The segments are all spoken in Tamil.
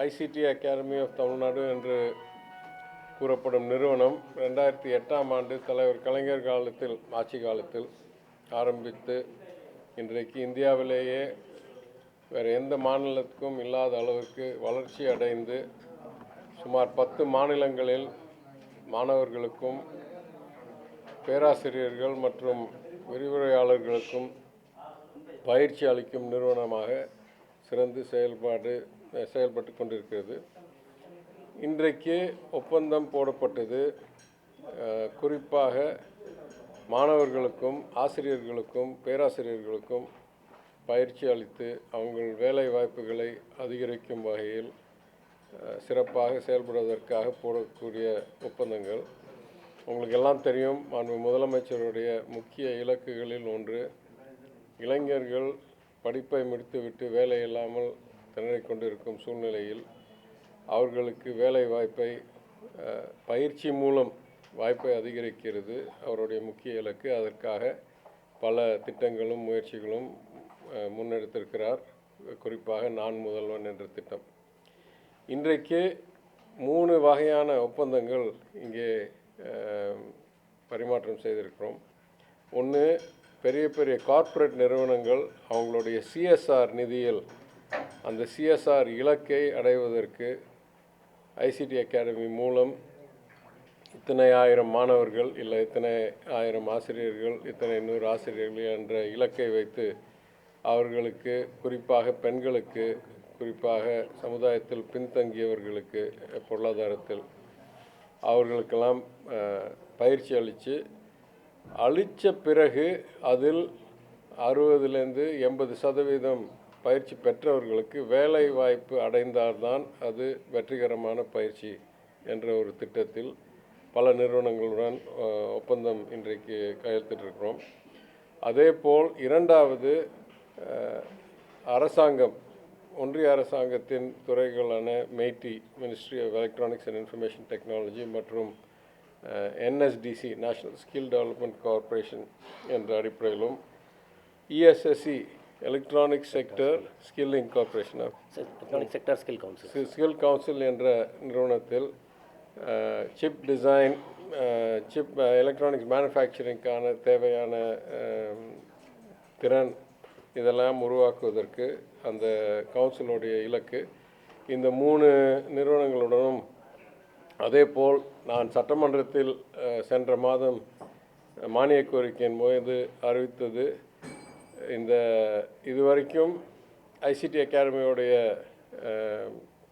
ஐசிடி அகாடமி ஆஃப் தமிழ்நாடு என்று கூறப்படும் நிறுவனம் ரெண்டாயிரத்தி எட்டாம் ஆண்டு தலைவர் கலைஞர் காலத்தில் ஆட்சி காலத்தில் ஆரம்பித்து இன்றைக்கு இந்தியாவிலேயே வேறு எந்த மாநிலத்துக்கும் இல்லாத அளவிற்கு வளர்ச்சி அடைந்து சுமார் பத்து மாநிலங்களில் மாணவர்களுக்கும் பேராசிரியர்கள் மற்றும் விரிவுரையாளர்களுக்கும் பயிற்சி அளிக்கும் நிறுவனமாக சிறந்து செயல்பாடு செயல்பட்டு கொண்டிருக்கிறது. இன்றைக்கு ஒப்பந்தம் போடப்பட்டது. குறிப்பாக மாணவர்களுக்கும் ஆசிரியர்களுக்கும் பேராசிரியர்களுக்கும் பயிற்சி அளித்து அவங்கள் வேலை வாய்ப்புகளை அதிகரிக்கும் வகையில் சிறப்பாக செயல்படுவதற்காக போடக்கூடிய ஒப்பந்தங்கள். உங்களுக்கு எல்லாம் தெரியும் மாண்பு முதலமைச்சருடைய முக்கிய இலக்குகளில் ஒன்று இளைஞர்கள் படிப்பை முடித்துவிட்டு வேலை இல்லாமல் திணறிக் கொண்டிருக்கும் சூழ்நிலையில் அவர்களுக்கு வேலை வாய்ப்பை பயிற்சி மூலம் வாய்ப்பை அதிகரிக்கிறது. அவருடைய முக்கிய இலக்கு. அதற்காக பல திட்டங்களும் முயற்சிகளும் முன்னெடுத்திருக்கிறார். குறிப்பாக நான் முதல்வன் என்ற திட்டம். இன்றைக்கு மூணு வகையான ஒப்பந்தங்கள் இங்கே பரிமாற்றம் செய்திருக்கிறோம். ஒன்று பெரிய பெரிய கார்ப்பரேட் நிறுவனங்கள் அவங்களுடைய சிஎஸ்ஆர் நிதியில் அந்த சிஎஸ்ஆர் இலக்கை அடைவதற்கு ஐசிடி அகாடமி மூலம் இத்தனை ஆயிரம் மாணவர்கள் இல்லை இத்தனை ஆயிரம் ஆசிரியர்கள் இத்தனை நூறு ஆசிரியர்கள் என்ற இலக்கை வைத்து அவர்களுக்கு குறிப்பாக பெண்களுக்கு குறிப்பாக சமுதாயத்தில் பின்தங்கியவர்களுக்கு பொருளாதாரத்தில் அவர்களுக்கெல்லாம் பயிற்சி அளித்து அளித்த பிறகு அதில் அறுபதுலேருந்து எண்பது சதவீதம் பயிற்சி பெற்றவர்களுக்கு வேலை வாய்ப்பு அடைந்தால்தான் அது வெற்றிகரமான பயிற்சி என்ற ஒரு திட்டத்தில் பல நிறுவனங்களுடன் ஒப்பந்தம் இன்றைக்கு கையெழுத்திட்டிருக்கிறோம். அதே போல் இரண்டாவது அரசாங்கம் ஒன்றிய அரசாங்கத்தின் துறைகளான MeitY ministry of electronics and information technology மற்றும் NSDC national skill development corporation என்ற அடிப்படையிலும் ESSC electronic sector skilling corporation of electronic sector skill council skill council என்ற நிறுவனத்தில் சிப் டிசைன் சிப் எலக்ட்ரானிக்ஸ் மேனுஃபேக்சரிங்க்கான தேவையான திறன் இதெல்லாம் உருவாக்குவதற்கு அந்த கவுன்சிலுடைய இலக்கு. இந்த மூணு நிறுவனங்களுடனும் அதேபோல் நான் சட்டமன்றத்தில் சென்ற மாதம் மானிய கோரிக்கையின் போது அறிவித்தது இந்த இது வரைக்கும் ஐசிடி அகாடமியோடைய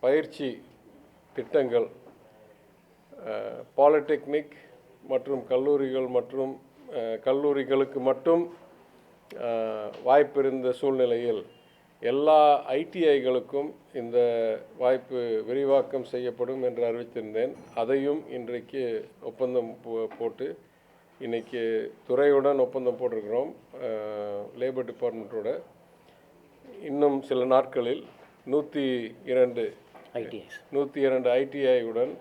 பயிற்சி திட்டங்கள் பாலிடெக்னிக் மற்றும் கல்லூரிகள் மற்றும் கல்லூரிகளுக்கு மட்டும் வாய்ப்பிருந்த வாய்ப்பு இருந்த சூழ்நிலையில் எல்லா ஐடிஐகளுக்கும் இந்த வாய்ப்பு விரிவாக்கம் செய்யப்படும் என்று அறிவித்திருந்தேன். அதையும் இன்றைக்கு ஒப்பந்தம் போ- போட்டு இன்னைக்கு துறையுடன் ஒப்பந்தம் போட்டிருக்கிறோம் லேபர் டிபார்ட்மெண்ட்டோட இன்னும் சில நாட்களில் நூற்றி இரண்டு ஐடிஐஸ் நூற்றி இரண்டு ஐடிஐயுடன்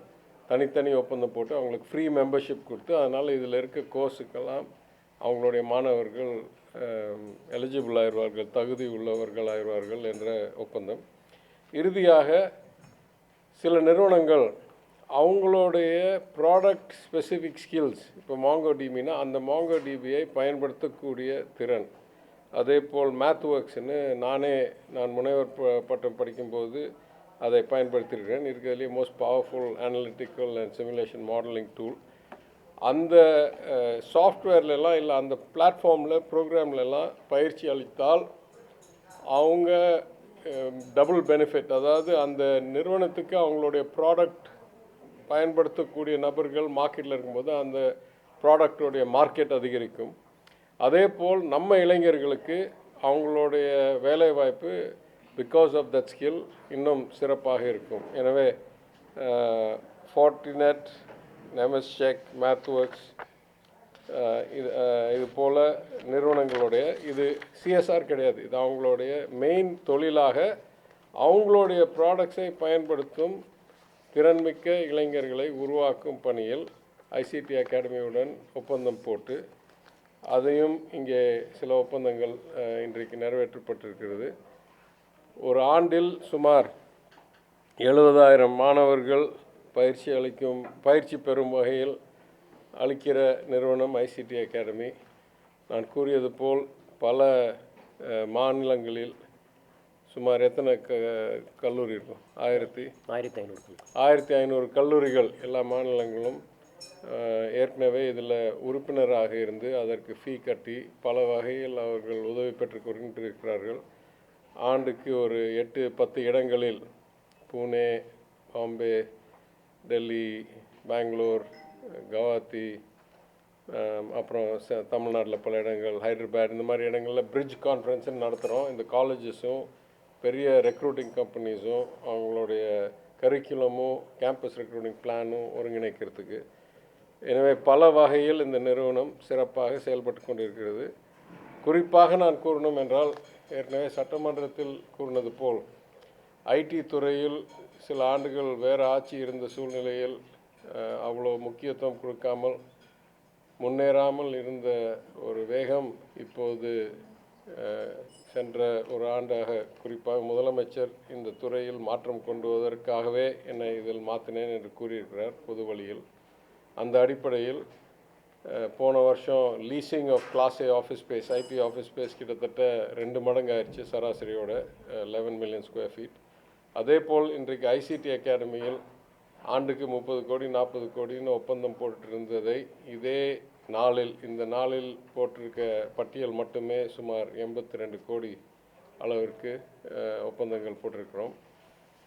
தனித்தனி ஒப்பந்தம் போட்டு அவங்களுக்கு ஃப்ரீ மெம்பர்ஷிப் கொடுத்து அதனால் இதில் இருக்க கோர்ஸுக்கெல்லாம் அவங்களுடைய மாணவர்கள் எலிஜிபிள் ஆயிடுவார்கள் தகுதி உள்ளவர்கள் ஆயிடுவார்கள் என்ற ஒப்பந்தம். இறுதியாக சில நிறுவனங்கள் அவங்களுடைய ப்ராடக்ட் ஸ்பெசிஃபிக் ஸ்கில்ஸ் இப்போ மாங்கோ டிபினா அந்த மாங்கோ டிபியை பயன்படுத்தக்கூடிய திறன். அதே போல் மேத் ஒர்க்ஸ்னு நானே நான் முனைவர் ப- பட்டம் படிக்கும்போது அதை பயன்படுத்தியிருக்கிறேன். இருக்கிறதுலே most powerful analytical and simulation modelling tool அந்த சாஃப்ட்வேர்லலாம் இல்லை அந்த பிளாட்ஃபார்மில் ப்ரோக்ராம்லலாம் பயிற்சி அளித்தால் அவங்க டபுள் பெனிஃபிட் அதாவது அந்த நிறுவனத்துக்கு அவங்களுடைய ப்ராடக்ட் பயன்படுத்தக்கூடிய நபர்கள் மார்க்கெட்டில் இருக்கும்போது அந்த ப்ராடக்டோடைய மார்க்கெட் அதிகரிக்கும். அதே போல் நம்ம இளைஞர்களுக்கு அவங்களுடைய வேலைவாய்ப்பு பிகாஸ் ஆஃப் தட் ஸ்கில் இன்னும் சிறப்பாக இருக்கும். எனவே ஃபார்ட்டினெட் நெமஸ்செக் மேத் ஒர்க்ஸ் இது இது போல் நிறுவனங்களுடைய இது சிஎஸ்ஆர் கிடையாது. இது அவங்களுடைய மெயின் தொழிலாக அவங்களுடைய ப்ராடக்ட்ஸை பயன்படுத்தும் திறன்மிக்க இளைஞர்களை உருவாக்கும் பணியில் ஐசிடி அகாடமியுடன் ஒப்பந்தம் போட்டு அதையும் இங்கே சில ஒப்பந்தங்கள் இன்றைக்கு நிறைவேற்றப்பட்டிருக்கிறது. ஒரு ஆண்டில் சுமார் எழுபதாயிரம் மாணவர்கள் பயிற்சி அளிக்கும் பயிற்சி பெறும் வகையில் அளிக்கிற நிறுவனம் ஐசிடி அகாடமி நான் கூறியது போல் பல மாநிலங்களில் சுமார் எத்தனை க கல்லூரி இருக்கும்? ஆயிரத்தி ஆயிரத்தி ஐநூறு ஆயிரத்தி ஐநூறு கல்லூரிகள் எல்லா மாநிலங்களும் ஏற்கனவே இதில் உறுப்பினராக இருந்து அதற்கு ஃபீ கட்டி பல வகையில் அவர்கள் உதவி பெற்று கொண்டிருக்கிறார்கள். ஆண்டுக்கு ஒரு எட்டு பத்து இடங்களில் பூனே பாம்பே டெல்லி பெங்களூர் கவாத்தி அப்புறம் தமிழ்நாட்டில் பல இடங்கள் ஹைதராபாத் இந்த மாதிரி இடங்களில் பிரிட்ஜ் கான்ஃபரன்ஸ் நடத்துகிறோம் இந்த காலேஜஸும் பெரிய ரெக்ரூட்டிங் கம்பெனிஸும் அவங்களுடைய கரிக்குலமும் கேம்பஸ் ரெக்ரூட்டிங் பிளானும் ஒருங்கிணைக்கிறதுக்கு. எனவே பல வகையில் இந்த நிறுவனம் சிறப்பாக செயல்பட்டு கொண்டிருக்கிறது. குறிப்பாக நான் கூறணும் என்றால் ஏற்கனவே சட்டமன்றத்தில் கூறினது போல் ஐடி துறையில் சில ஆண்டுகள் வேறு ஆட்சி இருந்த சூழ்நிலையில் அவ்வளோ முக்கியத்துவம் கொடுக்காமல் முன்னேறாமல் இருந்த ஒரு வேகம் இப்போது சென்ற ஒரு ஆண்டாக குறிப்பாக முதலமைச்சர் இந்த துறையில் மாற்றம் கொண்டு வருவதற்காகவே என்னை இதில் மாற்றினேன் என்று கூறியிருக்கிறார் பொது வழியில் அந்த அடிப்படையில் போன வருஷம் leasing of class A office space IP office space கிட்டத்தட்ட ரெண்டு மடங்கு ஆயிடுச்சு சராசரியோட லெவன் மில்லியன் ஸ்கொயர் ஃபீட் அதே போல் இன்றைக்கு ஐசிடி அகாடமியில் ஆண்டுக்கு முப்பது கோடி நாற்பது கோடின்னு ஒப்பந்தம் போட்டிருந்ததை இதே நாளில் இந்த நாளில் போட்டிருக்க பட்டியல் மட்டுமே சுமார் எண்பத்தி ரெண்டு கோடி அளவிற்கு ஒப்பந்தங்கள் போட்டிருக்கிறோம்.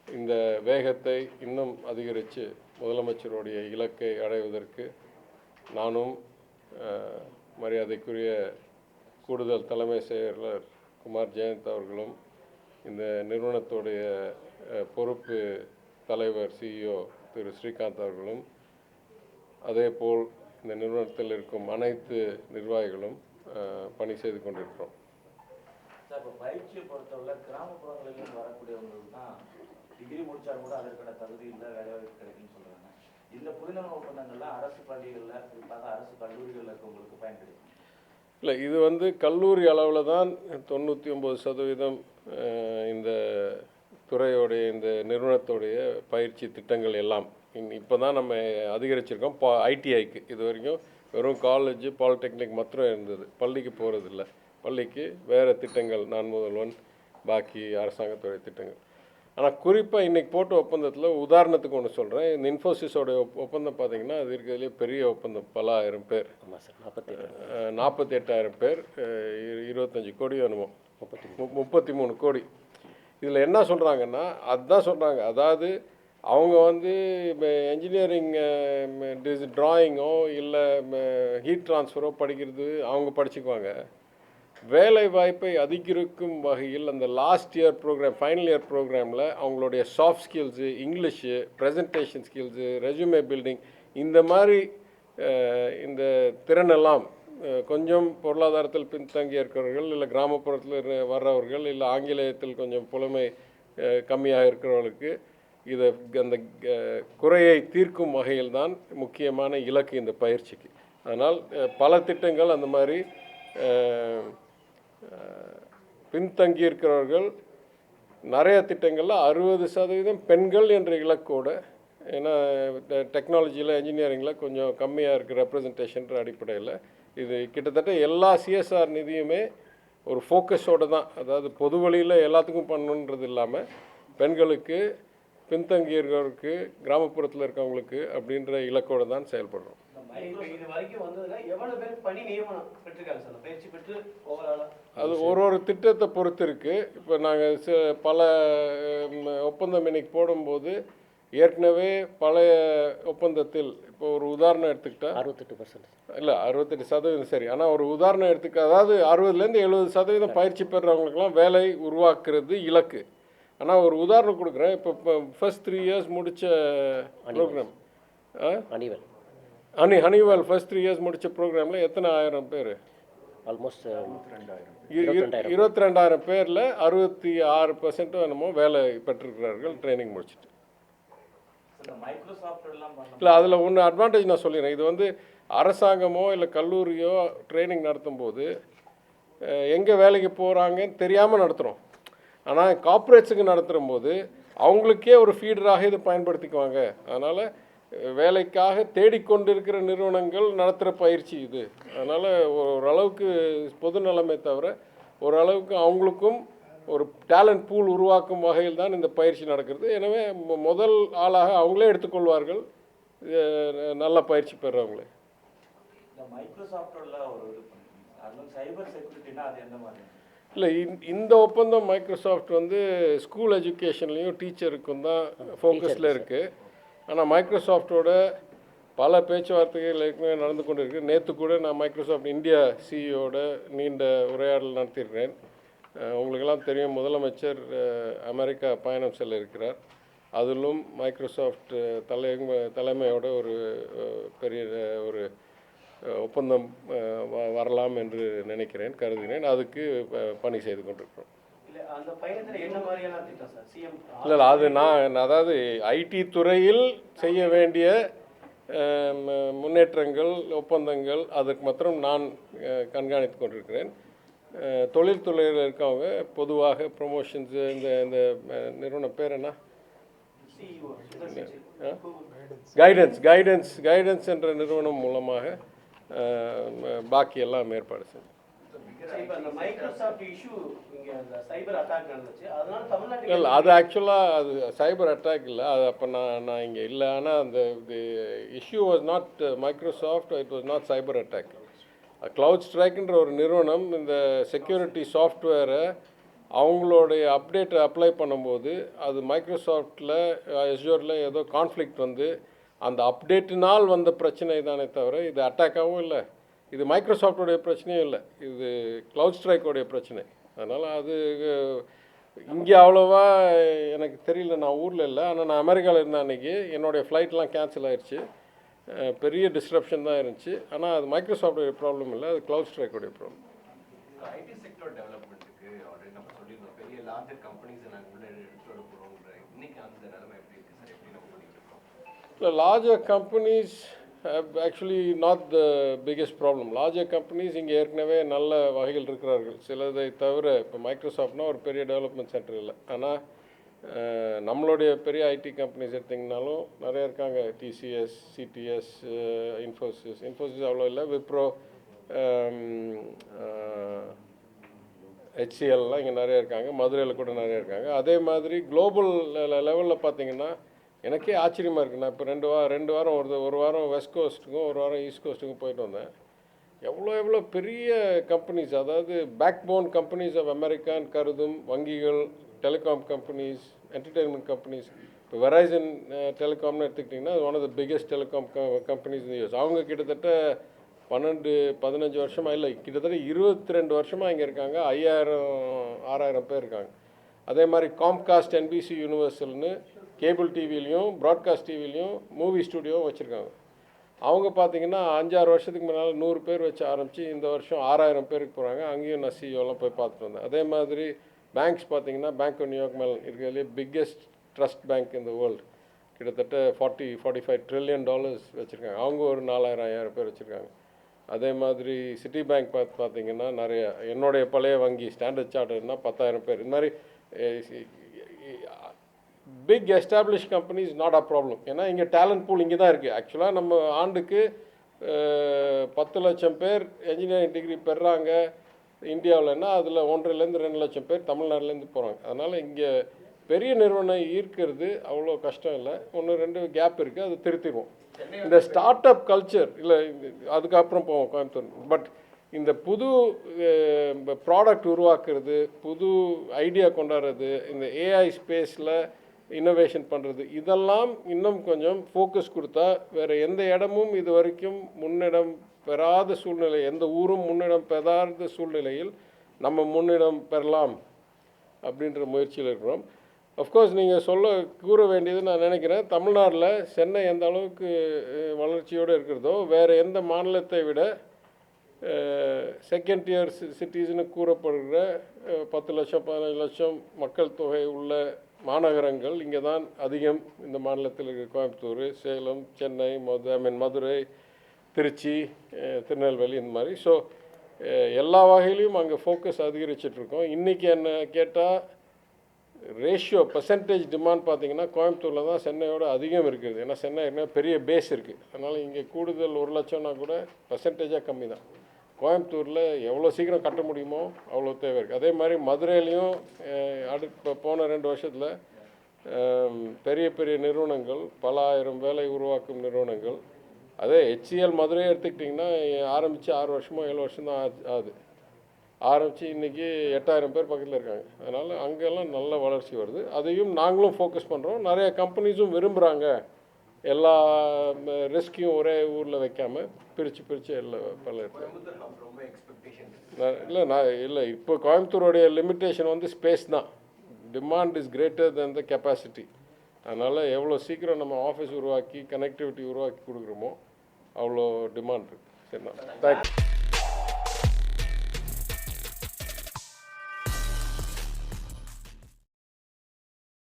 இந்த வேகத்தை இன்னும் அதிகரித்து முதலமைச்சருடைய இலக்கை அடைவதற்கு நானும் மரியாதைக்குரிய கூடுதல் தலைமை செயலர் குமார் ஜெயந்த் அவர்களும் இந்த நிறுவனத்துடைய பொறுப்பு தலைவர் சிஇஓ திரு ஸ்ரீகாந்த் அவர்களும் அதேபோல் இந்த நிறுவனத்தில் இருக்கும் அனைத்து நிர்வாகிகளும் பணி செய்து கொண்டிருக்கிறோம். பயிற்சியை பொறுத்தவரை கிராமப்புறங்களிலும் வரக்கூடியவங்களுக்கு தான் டிகிரி முடிச்சாலும் கூட அதற்கான தகுதி இல்லை வேலைவாய்ப்பு கிடைக்குன்னு சொல்றாங்க. இந்த புரிந்துணர்வு ஒப்பந்தங்கள்லாம் அரசு பள்ளிகளில் குறிப்பாக அரசு கல்லூரிகளில் இருக்கவங்களுக்கு பயன் கிடைக்கும் இல்லை இது வந்து கல்லூரி அளவில் தான் தொண்ணூற்றி ஒம்பது சதவீதம் இந்த துறையோடைய இந்த நிறுவனத்துடைய பயிற்சி திட்டங்கள் எல்லாம். இப்போ தான் நம்ம அதிகரிச்சிருக்கோம். பா ஐடிஐக்கு இது வரைக்கும் வெறும் காலேஜ் பாலிடெக்னிக் மாத்திரம் இருந்தது. பள்ளிக்கு போகிறதில்ல பள்ளிக்கு வேறு திட்டங்கள் நான் முதல்வன் பாக்கி அரசாங்கத்துறை திட்டங்கள். ஆனால் குறிப்பாக இன்றைக்கி போட்ட ஒப்பந்தத்தில் உதாரணத்துக்கு ஒன்று சொல்கிறேன் இந்த இன்ஃபோசிஸோட ஒப் ஒப்பந்தம் பார்த்தீங்கன்னா அது இருக்கிறதுலே பெரிய ஒப்பந்தம். பல ஆயிரம் பேர். ஆமாம் சார் நாற்பத்தி நாற்பத்தி எட்டாயிரம் பேர் இருபத்தஞ்சி கோடி வேணுமோ முப்பத்தி மு- முப்பத்தி மூணு கோடி. இதில் என்ன சொல்கிறாங்கன்னா அதுதான் சொல்கிறாங்க அதாவது அவங்க வந்து என்ஜினியரிங் ட்ராயிங்கோ இல்லை ஹீட் ட்ரான்ஸ்ஃபரோ படிக்கிறது அவங்க படிச்சுக்குவாங்க. வேலை வாய்ப்பை அதிகரிக்கும் வகையில் அந்த last year programme final year ப்ரோக்ராமில் அவங்களுடைய soft skills English presentation skills resume building இந்த மாதிரி இந்த திறனெல்லாம் கொஞ்சம் பொருளாதாரத்தில் பின்தங்கி இருக்கிறவர்கள் இல்லை கிராமப்புறத்தில் வர்றவர்கள் இல்லை ஆங்கிலேயத்தில் கொஞ்சம் புலமை கம்மியாக இருக்கிறவர்களுக்கு இதை அந்த குறையை தீர்க்கும் வகையில் தான் முக்கியமான இலக்கு இந்த பயிற்சிக்கு. அதனால் பல திட்டங்கள் அந்த மாதிரி பின்தங்கி இருக்கிறவர்கள் நிறைய திட்டங்களில் அறுபது சதவீதம் பெண்கள் என்ற இலக்கோட ஏன்னா டெக்னாலஜியில் இன்ஜினியரிங்கில் கொஞ்சம் கம்மியாக இருக்குது ரெப்ரசன்டேஷன்ற அடிப்படையில் இது கிட்டத்தட்ட எல்லா சிஎஸ்ஆர் நிதியுமே ஒரு ஃபோக்கஸோடு தான். அதாவது பொது வழியில் எல்லாத்துக்கும் பண்ணணுன்றது இல்லாமல் பெண்களுக்கு பின்தங்கியிருக்கிறவருக்கு கிராமப்புறத்தில் இருக்கவங்களுக்கு அப்படின்ற இலக்கோடு தான் செயல்படுறோம். இப்போ இது வரைக்கும் வந்ததுல எவ்வளவு பேர் பணி நியமனம் பெற்றிருக்காங்க சார்? பயிற்சி பெற்று ஓவராலா அது ஒரு ஒரு திட்டத்தை பொறுத்து இருக்குது இப்போ நாங்கள் பல ஒப்பந்தம் இன்னைக்கு போடும்போது ஏற்கனவே பழைய ஒப்பந்தத்தில் இப்போ ஒரு உதாரணம் எடுத்துக்கிட்டா அறுபத்தெட்டு பர்சன்ட் இல்லை அறுபத்தெட்டு சதவீதம் சரி. ஆனால் ஒரு உதாரணம் எடுத்துக்க அதாவது அறுபதுலேருந்து எழுபது சதவீதம் பயிற்சி பெறுறவங்களுக்குலாம் வேலை உருவாக்குறது இலக்கு. ஆனால் ஒரு உதாரணம் கொடுக்குறேன். இப்போ இப்போ ஃபர்ஸ்ட் த்ரீ இயர்ஸ் முடித்த ப்ரோக்ராம் அனிவல் ஹனி ஹனிவெல் ஃபர்ஸ்ட் த்ரீ இயர்ஸ் முடித்த ப்ரோக்ராமில் எத்தனை ஆயிரம் பேர்? ஆல்மோஸ்ட் இருபத்தி ரெண்டாயிரம். பேரில் அறுபத்தி ஆறு பர்சன்ட்டும் என்னமோ வேலை பெற்றிருக்கிறார்கள் ட்ரைனிங் முடிச்சுட்டு. இல்லை அதில் ஒன்று அட்வான்டேஜ் நான் சொல்லிடுறேன். இது வந்து அரசாங்கமோ இல்லை கல்லூரியோ ட்ரைனிங் நடத்தும்போது எங்கே வேலைக்கு போகிறாங்கன்னு தெரியாமல் நடத்துகிறோம் ஆனால் கார்ப்பரேட்ஸுக்கு நடத்துகிற போது அவங்களுக்கே ஒரு ஃபீடராக இதை பயன்படுத்திக்குவாங்க. அதனால் வேலைக்காக தேடிக்கொண்டிருக்கிற நிறுவனங்கள் நடத்துகிற பயிற்சி இது. அதனால் ஓரளவுக்கு பொது நலமே தவிர ஓரளவுக்கு அவங்களுக்கும் ஒரு டேலண்ட் பூல் உருவாக்கும் வகையில் தான் இந்த பயிற்சி நடக்கிறது. எனவே முதல் ஆளாக அவங்களே எடுத்துக்கொள்வார்கள். நல்ல பயிற்சி பெறுறவங்களே இந்த ஒரு சைபர் செக்யூரிட்டினா அது எந்த மாதிரி? இல்லை இந்த ஒப்பந்தம் மைக்ரோசாஃப்ட் வந்து ஸ்கூல் எஜுகேஷன்லேயும் டீச்சருக்கும் தான் ஃபோக்கஸில் இருக்குது ஆனால் மைக்ரோசாஃப்டோட பல பேச்சுவார்த்தைகள் ஏற்கனவே நடந்து கொண்டு இருக்கு நேற்று கூட நான் மைக்ரோசாஃப்ட் இந்தியா சிஇஓட நீண்ட உரையாடல் நடத்தியிருக்கிறேன். உங்களுக்கெல்லாம் தெரியும் முதலமைச்சர் அமெரிக்கா பயணம் செல்ல இருக்கிறார். அதிலும் மைக்ரோசாஃப்ட் தலை தலைமையோட ஒரு பெரிய ஒரு ஒப்பந்தம் வரலாம் என்று நினைக்கிறேன் கருதுகிறேன் அதுக்கு பணி செய்து கொண்டிருக்கிறோம். இல்ல இல்லை அது நான் அதாவது ஐடி துறையில் செய்ய வேண்டிய முன்னேற்றங்கள் ஒப்பந்தங்கள் அதுக்கு மாத்திரம் நான் கண்காணித்து கொண்டிருக்கிறேன். தொழில்துறையில் இருக்கவங்க பொதுவாக ப்ரொமோஷன்ஸ் இந்த இந்த நிறுவனம் பேர் என்ன? கைடன்ஸ் கைடன்ஸ் கைடன்ஸ் என்ற நிறுவனம் மூலமாக அஹ், ம- பாக்கி எல்லாம் ஏற்பாடு செஞ்சோம் இல்லை அது ஆக்சுவலாக அது சைபர் அட்டாக் இல்லை. அது அப்போ நான் நான் இங்கே இல்லை. ஆனால் அந்த the issue was not Microsoft it was not cyber attack cloud ஸ்ட்ரைக்குன்ற ஒரு நிறுவனம் இந்த செக்யூரிட்டி சாஃப்ட்வேரை அவங்களுடைய அப்டேட்டை அப்ளை பண்ணும்போது அது மைக்ரோசாஃப்டில் எஸ்ஜோரில் ஏதோ கான்ஃப்ளிக்ட் வந்து அந்த அப்டேட்டினால் வந்த பிரச்சனை தானே தவிர இது அட்டாக்காகவும் இல்லை. இது மைக்ரோசாஃப்டோடைய பிரச்சனையும் இல்லை. இது க்ளவுட் ஸ்ட்ரைக்கோடைய பிரச்சனை. அதனால் அது இங்கே அவ்வளோவா எனக்கு தெரியல. நான் ஊரில் இல்லை. ஆனால் நான் அமெரிக்காவில் இருந்தேன் அன்றைக்கி என்னுடைய ஃப்ளைட்லாம் கேன்சல் ஆயிடுச்சு. பெரிய டிஸ்ட்ரப்ஷன் தான் இருந்துச்சு. ஆனால் அது மைக்ரோசாஃப்டோடைய ப்ராப்ளம் இல்லை. அது க்ளவுட் ஸ்ட்ரைக்கோடைய ப்ராப்ளம் ஐடி செக்டர் டெவலப்மெண்ட்டுக்கு ஆல்ரெடி நம்ம சொல்லியிருந்தோம் பெரிய லார்ஜர் கம்பெனிஸ் நாங்கள் உள்ள எடுத்துட்டு வர போகிறோங்கிற இன்னைக்கு அந்த நிலைமை எப்படி இருக்கு சார் எப்படி நம்ம பண்ணிட்டு இருக்கோம் இல்லை larger companies actually not the biggest problem larger companies இங்கே ஏற்கனவே நல்ல வகைகள் இருக்கிறார்கள். சிலதை தவிர இப்போ மைக்ரோசாஃப்ட்னா ஒரு பெரிய டெவலப்மெண்ட் சென்டர் இல்லை. ஆனால் நம்மளுடைய பெரிய ஐடி கம்பெனிஸ் எடுத்திங்கனாலும் நிறைய இருக்காங்க. டிசிஎஸ் சிடிஎஸ் இன்ஃபோசிஸ் இன்ஃபோசிஸ் அவ்வளோ இல்லை. விப்ரோ ஹெச்சிஎல்லாம் இங்கே நிறைய இருக்காங்க. மதுரையில் கூட நிறைய இருக்காங்க. அதே மாதிரி குளோபல் லெவலில் பார்த்தீங்கன்னா எனக்கே ஆச்சரியமாக இருக்குது நான் இப்போ ரெண்டு வாரம் ரெண்டு வாரம் ஒரு ஒரு வாரம் வெஸ்ட் கோஸ்ட்டுக்கும் ஒரு வாரம் ஈஸ்ட் கோஸ்ட்டுக்கும் போயிட்டு வந்தேன். எவ்வளோ எவ்வளோ பெரிய கம்பெனிஸ் அதாவது பேக் போன் கம்பெனிஸ் ஆஃப் அமெரிக்கான்னு கருதும் வங்கிகள் டெலிகாம் கம்பெனிஸ் என்டர்டெயின்மெண்ட் கம்பெனிஸ் இப்போ வெரைசன் டெலிகாம்னு எடுத்துக்கிட்டிங்கன்னா one of the biggest telecom companies இந்த யூஎஸ் அவங்க கிட்டத்தட்ட பன்னெண்டு பதினஞ்சு வருஷமாக இல்லை கிட்டத்தட்ட இருபத்தி ரெண்டு வருஷமாக இங்கே இருக்காங்க. ஐயாயிரம் ஆறாயிரம் பேர் இருக்காங்க. அதே மாதிரி காம்காஸ்ட் என்பிசி யூனிவர்சல்னு கேபிள் டிவிலையும் ப்ராட்காஸ்ட் டிவிலையும் மூவி ஸ்டுடியோவும் வச்சுருக்காங்க. அவங்க பார்த்தீங்கன்னா அஞ்சாறு வருஷத்துக்கு முன்னால் நூறு பேர் வச்சு ஆரம்பித்து இந்த வருஷம் ஆறாயிரம் பேருக்கு போகிறாங்க அங்கேயும் நான் சிஓலாம் போய் பார்த்துட்டு வந்தேன். அதே மாதிரி பேங்க்ஸ் பார்த்தீங்கன்னா பேங்க் ஆஃப் நியூயார்க் மேல் இருக்கிறதுலே பிக்கெஸ்ட் ட்ரஸ்ட் பேங்க் இந்த வேர்ல்டு கிட்டத்தட்ட forty forty five trillion dollars வச்சுருக்காங்க. அவங்க ஒரு நாலாயிரம் ஐயாயிரம் பேர் வச்சுருக்காங்க. அதே மாதிரி சிட்டி பேங்க் பார்த்து பார்த்தீங்கன்னா நிறைய என்னுடைய பழைய வங்கி ஸ்டாண்டர்ட் சார்ட்டர்னா பத்தாயிரம் பேர். இந்த மாதிரி big establish companies not a problem ஏன்னா இங்கே டேலண்ட் பூல் இங்கே தான் இருக்குது ஆக்சுவலாக நம்ம ஆண்டுக்கு பத்து லட்சம் பேர் என்ஜினியரிங் டிகிரி பெறாங்க. இந்தியாவில்னா அதில் ஒன்றரைலேருந்து ரெண்டு லட்சம் பேர் தமிழ்நாட்டிலேருந்து போகிறாங்க அதனால் இங்கே பெரிய நிறுவனம் ஈர்க்கிறது அவ்வளோ கஷ்டம் இல்லை. ஒன்று ரெண்டு கேப் இருக்குது அது திருத்திடுவோம். இந்த ஸ்டார்ட் அப் கல்ச்சர் இல்லை அதுக்கப்புறம் போவோம் கோயம்புத்தூர். பட் இந்த புது ப்ராடக்ட் உருவாக்குறது புது ஐடியா கொண்டாடுறது இந்த ஏஐ ஸ்பேஸில் இன்னோவேஷன் பண்ணுறது இதெல்லாம் இன்னும் கொஞ்சம் ஃபோக்கஸ் கொடுத்தா வேறு எந்த இடமும் இது வரைக்கும் முன்னிடம் பெறாத சூழ்நிலை எந்த ஊரும் முன்னிடம் பெறாத சூழ்நிலையில் நம்ம முன்னிடம் பெறலாம் அப்படின்ற முயற்சியில் இருக்கிறோம். அஃப்கோர்ஸ் நீங்கள் சொல்ல கூற வேண்டியது நான் நினைக்கிறேன் தமிழ்நாட்டில் சென்னை எந்த அளவுக்கு வளர்ச்சியோடு இருக்கிறதோ வேறு எந்த மாநிலத்தை விட செகண்ட் இயர் சிட்டிஸ்னு கூறப்படுகிற பத்து லட்சம் பதினஞ்சு லட்சம் மக்கள் தொகை உள்ள மாநகரங்கள் இங்கே தான் அதிகம் இந்த மாநிலத்தில் இருக்கிற கோயம்புத்தூர் சேலம் சென்னை மது ஐ மீன் மதுரை திருச்சி திருநெல்வேலி இந்த மாதிரி. ஸோ எல்லா வகையிலையும் அங்கே ஃபோக்கஸ் அதிகரிச்சிட்ருக்கோம் இன்றைக்கி என்ன கேட்டால் ரேஷியோ பர்சன்டேஜ் டிமாண்ட் பார்த்திங்கன்னா கோயம்புத்தூரில் தான் சென்னையோட அதிகம் இருக்குது. ஏன்னா சென்னை பெரிய பேஸ் இருக்குது அதனால் இங்கே கூடுதல் ஒரு லட்சம்னா கூட பர்சன்டேஜாக கம்மி தான் கோயம்புத்தூரில் எவ்வளோ சீக்கிரம் கட்ட முடியுமோ அவ்வளோ தேவை இருக்குது அதே மாதிரி மதுரையிலையும் அடு இப்போ போன ரெண்டு வருஷத்தில் பெரிய பெரிய நிறுவனங்கள் பல ஆயிரம் வேலை உருவாக்கும் நிறுவனங்கள் அதே ஹெச்சிஎல் மதுரையை எடுத்துக்கிட்டிங்கன்னா ஆரம்பித்து ஆறு வருஷமோ ஏழு வருஷம் தான் ஆகுது. ஆரம்பித்து இன்றைக்கி எட்டாயிரம் பேர் பக்கத்தில் இருக்காங்க. அதனால் அங்கெல்லாம் நல்ல வளர்ச்சி வருது. அதையும் நாங்களும் ஃபோக்கஸ் பண்ணுறோம் நிறைய கம்பெனிஸும் விரும்புகிறாங்க எல்லா ரிஸ்கையும் ஒரே ஊரில் வைக்காமல் பிரித்து பிரித்து எல்லாம் பல இடத்துல. நான் இல்லை நான் இல்லை இப்போ கோயம்புத்தூருடைய லிமிட்டேஷன் வந்து ஸ்பேஸ் தான். Demand is greater than the capacity அதனால் எவ்வளோ சீக்கிரம் நம்ம ஆஃபீஸ் உருவாக்கி கனெக்டிவிட்டி உருவாக்கி கொடுக்குறோமோ அவ்வளோ டிமாண்ட் இருக்குது சரிண்ணா. தேங்க்யூ